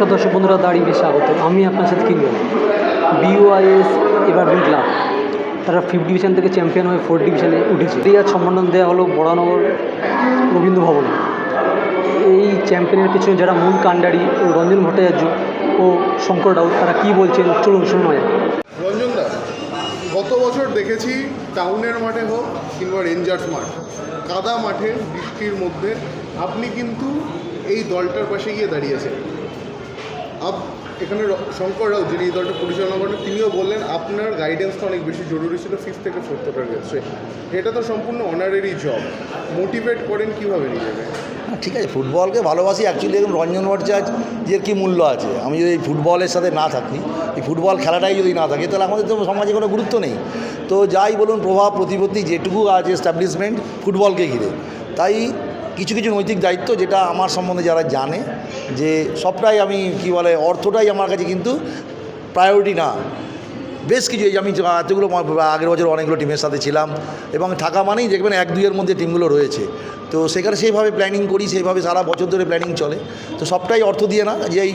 নমস্কার দর্শক বন্ধুরা, দাঁড়িয়ে স্বাগত আমি আপনার সাথে কিনবেন বিওআইএস এবার ক্লাব তারা ফিফথ ডিভিশন থেকে চ্যাম্পিয়ন হয়ে ফোর্থ ডিভিশনে উঠেছে। এই আজ সম্মান দেওয়া হলো বড়ানগর রবীন্দ্র ভবনে। এই চ্যাম্পিয়নের পিছনে যারা মূল কাণ্ডারি, ও রঞ্জন ভট্টাচার্য ও শঙ্কর রাউত, তারা কী বলছেন? চলুন শুনুন হয় রঞ্জন গত বছর দেখেছি টাউনের মাঠে হোক কিংবা রেঞ্জার্স মাঠ, কাদা মাঠে বৃষ্টির মধ্যে আপনি কিন্তু এই দলটার পাশে গিয়ে দাঁড়িয়েছেন। আপ, এখানে শঙ্কর রাও, যিনি এই দলটা পরিচালনা করেন, তিনিও বললেন আপনার গাইডেন্সটা অনেক বেশি জরুরি ছিল ফিফথ থেকে ফোর্থ ওঠার ক্ষেত্রে এটা তো সম্পূর্ণ অনারারি জব মোটিভেট করেন কীভাবে নিজেকে? ঠিক আছে ফুটবলকে ভালোবাসি অ্যাকচুয়ালি দেখুন, রঞ্জন ভট্টাচার্যের কী মূল্য আছে? আমি যদি ফুটবলের সাথে না থাকি, এই ফুটবল খেলাটাই যদি না থাকে, তাহলে আমাদের তো সমাজে কোনো গুরুত্ব নেই। তো যাই বলুন, প্রভাব, প্রতিপত্তি যেটুকু আছে এস্টাবলিশমেন্ট ফুটবলকে ঘিরে। তাই কিছু কিছু নৈতিক দায়িত্ব যেটা আমার সম্বন্ধে যারা জানে, যে সবটাই আমি কি বলে, অর্থটাই আমার কাছে কিন্তু প্রায়োরিটি না। বেশ কিছু এই আমি এতগুলো আগের বছর অনেকগুলো টিমের সাথে ছিলাম এবং থাকা মানেই দেখবেন এক দুইয়ের মধ্যে টিমগুলো রয়েছে। তো সেখানে সেইভাবে প্ল্যানিং করি, সেইভাবে সারা বছর ধরে প্ল্যানিং চলে। তো সবটাই অর্থ দিয়ে না, যে এই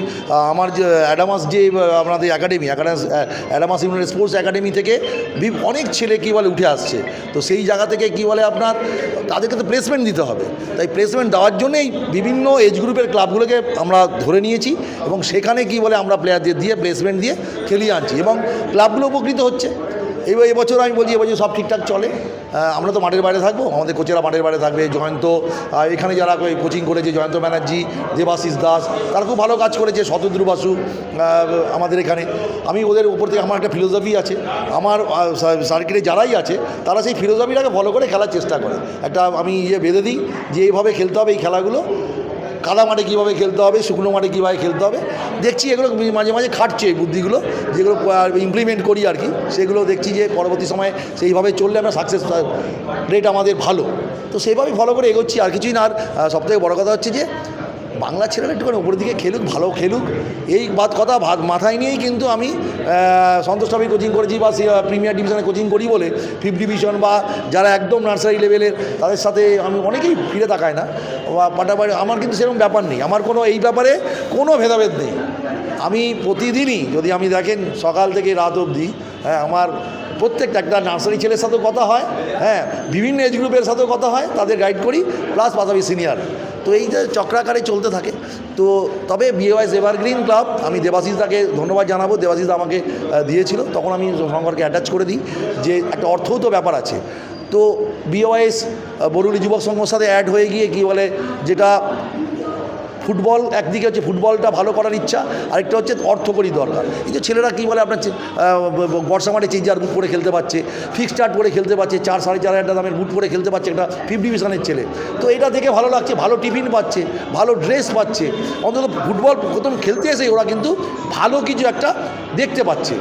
আমার যে অ্যাডামাস যে আপনাদের একাডেমি অ্যাকাডামাস অ্যাডামাস ইউনিয়ন স্পোর্টস একাডেমি থেকে অনেক ছেলে কী বলে উঠে আসছে। তো সেই জায়গা থেকে কী বলে আপনার, তাদেরকে তো প্লেসমেন্ট দিতে হবে। তাই প্লেসমেন্ট দেওয়ার জন্যই বিভিন্ন এজ গ্রুপের ক্লাবগুলোকে আমরা ধরে নিয়েছি এবং সেখানে কি বলে আমরা প্লেয়ারদের দিয়ে প্লেসমেন্ট দিয়ে খেলিয়ে আনছি এবং ক্লাবগুলো উপকৃত হচ্ছে। এই এবছর আমি বলছি এবছর সব ঠিকঠাক চলে। আমরা তো মাঠের বাইরে থাকব, আমাদের কোচেরা মাঠের বাইরে থাকবে, জয়ন্ত এখানে যারা কোচিং করেছে, জয়ন্ত ব্যানার্জি, দেবাশিস দাস, তারা খুব ভালো কাজ করেছে, শতদ্রু বাসু আমাদের এখানে। আমি ওদের উপর থেকে, আমার একটা ফিলোসফি আছে। আমার সার্কিটে যারাই আছে, তারা সেই ফিলোসফিটাকে ফলো করে খেলার চেষ্টা করে। একটা আমি ইয়ে বেঁধে দিই যে, এইভাবে খেলতে হবে এই খেলাগুলো। কাদা মাঠে কীভাবে খেলতে হবে, শুকনো মাঠে কীভাবে খেলতে হবে দেখছি এগুলো মাঝে মাঝে খাটছে এই বুদ্ধিগুলো, যেগুলো ইমপ্লিমেন্ট করি আর কি। সেগুলো দেখছি যে পরবর্তী সময়ে সেইভাবে চললে আমরা সাকসেস রেট আমাদের ভালো। তো সেইভাবেই ফলো করে এগোচ্ছি, আর কিছুই না। আর সবথেকে বড় কথা হচ্ছে যে বাংলা ছেলেরা একটুখানি উপরের দিকে খেলুক, ভালো খেলুক। এই বাদ কথা মাথায় নিয়েই কিন্তু আমি সন্তোষ ট্রফি কোচিং করেছি বা প্রিমিয়ার ডিভিশনে কোচিং করি বলে ফিফথ ডিভিশন বা যারা একদম নার্সারি লেভেলের তাদের সাথে আমি অনেকেই ফিরে তাকায় না। বা পাটাপাড়ি, আমার কিন্তু সেরকম ব্যাপার নেই। আমার কোনো, এই ব্যাপারে কোনো ভেদাভেদ নেই। আমি প্রতিদিনই, যদি আমি দেখেন সকাল থেকে রাত অবধি হ্যাঁ আমার প্রত্যেকটা একটা নার্সারি ছেলের সাথেও কথা হয় হ্যাঁ বিভিন্ন এজ গ্রুপের সাথেও কথা হয়, তাদের গাইড করি প্লাস পাশাপাশি সিনিয়র তো এই যে চক্রাকারে চলতে থাকে, তো তবে বিএওয়াইস এভারগ্রিন ক্লাব আমি দেবাশিসদাকে ধন্যবাদ জানাব দেবাশিস আমাকে দিয়েছিল, তখন আমি সংঘকে অ্যাটাচ করে দিই, যে একটা অর্থও তো ব্যাপার আছে। তো বিওয়াইস বরুলি যুবক সংঘর সাথে অ্যাড হয়ে গিয়ে কি বলে, যেটা ফুটবল, একদিকে হচ্ছে ফুটবলটা ভালো করার ইচ্ছা, আরেকটা হচ্ছে অর্থকরী দরকার। এই যে ছেলেরা কী বলে, আপনার বর্ষা মাঠে চেঞ্জার বুট পরে খেলতে পারছে ফিক্স স্টার্ট করে খেলতে পারছে, চার সাড়ে চার হাজার দামের বুট পরে খেলতে পারছে একটা ফিফথ ডিভিশনের ছেলে। তো এটা দেখে ভালো লাগছে, ভালো টিফিন পাচ্ছে, ভালো ড্রেস পাচ্ছে। অন্তত ফুটবল প্রথম খেলতে এসে ওরা কিন্তু ভালো কিছু একটা দেখতে পাচ্ছে।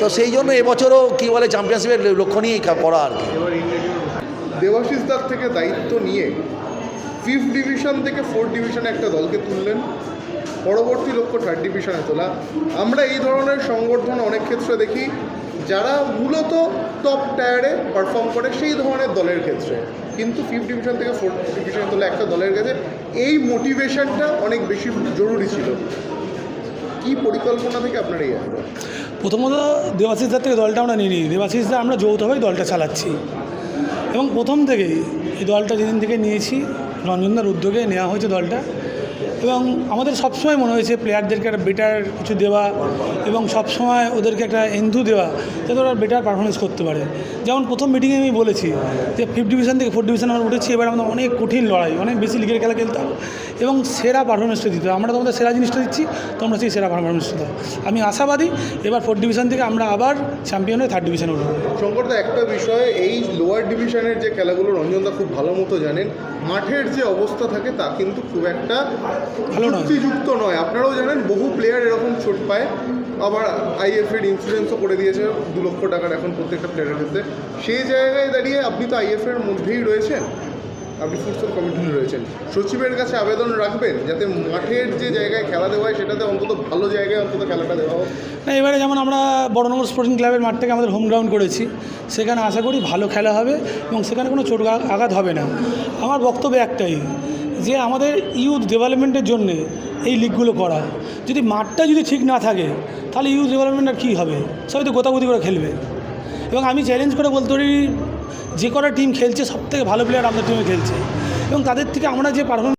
তো সেই জন্য এবছরও কী বলে চ্যাম্পিয়নশিপের লক্ষ্য নিয়েই করা আর কি। দেবাশিস দার থেকে দায়িত্ব নিয়ে ফিফথ ডিভিশন থেকে ফোর্থ ডিভিশনে একটা দলকে তুললেন। পরবর্তী লক্ষ্য থার্ড ডিভিশনে তোলা। আমরা এই ধরনের সংগঠন অনেক ক্ষেত্রে দেখি, যারা মূলত টপ টায়ারে পারফর্ম করে সেই ধরনের দলের ক্ষেত্রে। কিন্তু ফিফথ ডিভিশন থেকে ফোর্থ ডিভিশনে তোলা একটা দলের কাছে এই মোটিভেশনটা অনেক বেশি জরুরি ছিল। কি পরিকল্পনা থেকে আপনার এই আসবে প্রথমত দেবাশিসদার থেকে দলটা আমরা নিই দেবাশিসদা আমরা যৌথভাবেই দলটা চালাচ্ছি। এবং প্রথম থেকেই এই দলটা যেদিন থেকে নিয়েছি রঞ্জনদার উদ্যোগে নেওয়া হয়েছে দলটা। এবং আমাদের সবসময় মনে হয়েছে প্লেয়ারদেরকে একটা বেটার কিছু দেওয়া এবং সবসময় ওদেরকে একটা এন্ধু দেওয়া যাতে ওরা বেটার পারফরমেন্স করতে পারে। যেমন প্রথম মিটিংয়ে আমি বলেছি যে ফিফথ ডিভিশন থেকে ফোর্থ ডিভিশন আমরা উঠেছি, এবার আমাদের অনেক কঠিন লড়াই, অনেক বেশি লিগের খেলা খেলতে হবে এবং সেরা পারফরমেন্সটা দিতে আমরা তোমাদের সেরা জিনিসটা দিচ্ছি, তোমরা সেই সেরা পারফরমেন্সটা দাও। আমি আশাবাদী এবার ফোর্থ ডিভিশন থেকে আমরা আবার চ্যাম্পিয়ন হয়ে থার্ড ডিভিশনে উঠবো। শঙ্করদা একটা বিষয় এই লোয়ার ডিভিশনের যে খেলাগুলো রঞ্জনদা খুব ভালো মতো জানেন, মাঠের যে অবস্থা থাকে তা কিন্তু খুব একটা ভালো নয়। যুক্তিযুক্ত নয়। আপনারাও জানেন বহু প্লেয়ার এরকম চোট পায়। আবার আইএফ এর ইন্স্যুরেন্সও করে দিয়েছে দু লক্ষ টাকার এখন প্রত্যেকটা প্লেয়ারের ক্ষেত্রে। সেই জায়গায় দাঁড়িয়ে আপনি তো আইএফ এর মধ্যেই রয়েছেন। আপনি ফুটসল কমিটিতে রয়েছেন। সচিবের কাছে আবেদন রাখবেন যাতে মাঠের যে জায়গায় খেলা দেওয়া হয় সেটাতে অন্তত ভালো জায়গায় অন্তত খেলাটা দেওয়া হোক। না এবারে যেমন আমরা বড়নগর স্পোর্টিং ক্লাবের মাঠ থেকে আমাদের হোম গ্রাউন্ড করেছি। সেখানে আশা করি ভালো খেলা হবে এবং সেখানে কোনো চোট আঘাত হবে না। আমার বক্তব্য একটাই যে আমাদের ইউথ ডেভেলপমেন্টের জন্যে এই লিগগুলো করা। যদি মাঠটা যদি ঠিক না থাকে, তাহলে ইউথ ডেভেলপমেন্ট আর কী হবে? সবাই তো গোতাগুতি করে খেলবে। এবং আমি চ্যালেঞ্জ করে বলতে পারি, যে কটা টিম খেলছে সব থেকে ভালো প্লেয়ার আমাদের টিমে খেলছে। এবং তাদের থেকে আমরা যে পারফরমেন্স